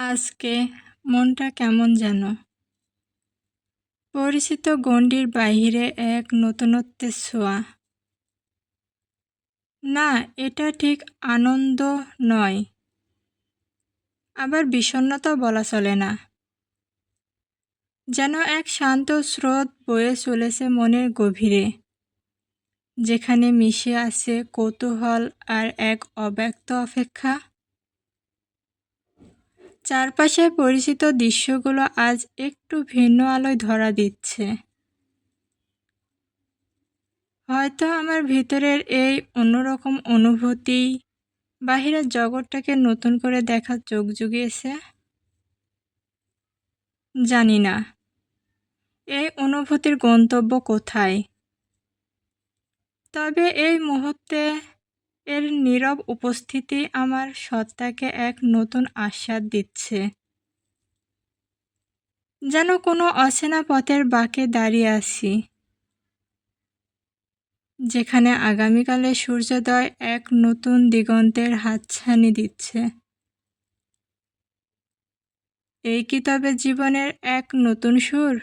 আজকে মনটা কেমন যেন? পরিচিত গণ্ডির বাহিরে এক নতুনত্বের ছোঁয়া। না, এটা ঠিক আনন্দ নয়। আবার বিষণ্ণতাও বলা চলে না। যেন এক শান্ত স্রোত বয়ে চলেছে মনের গভীরে, যেখানে মিশে আছে কৌতূহল আর এক অব্যক্ত অপেক্ষা। চারপাশে পরিচিত দৃশ্যগুলো আজ একটু ভিন্ন আলোয় ধরা দিচ্ছে। হয়তো আমার ভিতরের এই অন্যরকম অনুভূতি বাহিরের জগৎটাকে নতুন করে দেখার চোখ জুগিয়েছে? জানি না। এই অনুভূতির গন্তব্য কোথায়? তবে এই মুহূর্তে এর নীরব উপস্থিতি আমার সত্তাকে এক নতুন আশ্বাদ দিচ্ছে। যেন কোনো অচেনা পথের বাঁকে দাঁড়িয়ে আছি। যেখানে আগামীকালে সূর্যোদয় এক নতুন দিগন্তের হাতছানি দিচ্ছে। এই কি তবে জীবনের এক নতুন সুর?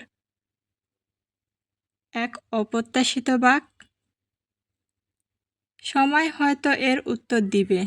এক অপ্রত্যাশিত বাক? সময় হয়তো এর উত্তর দিবে।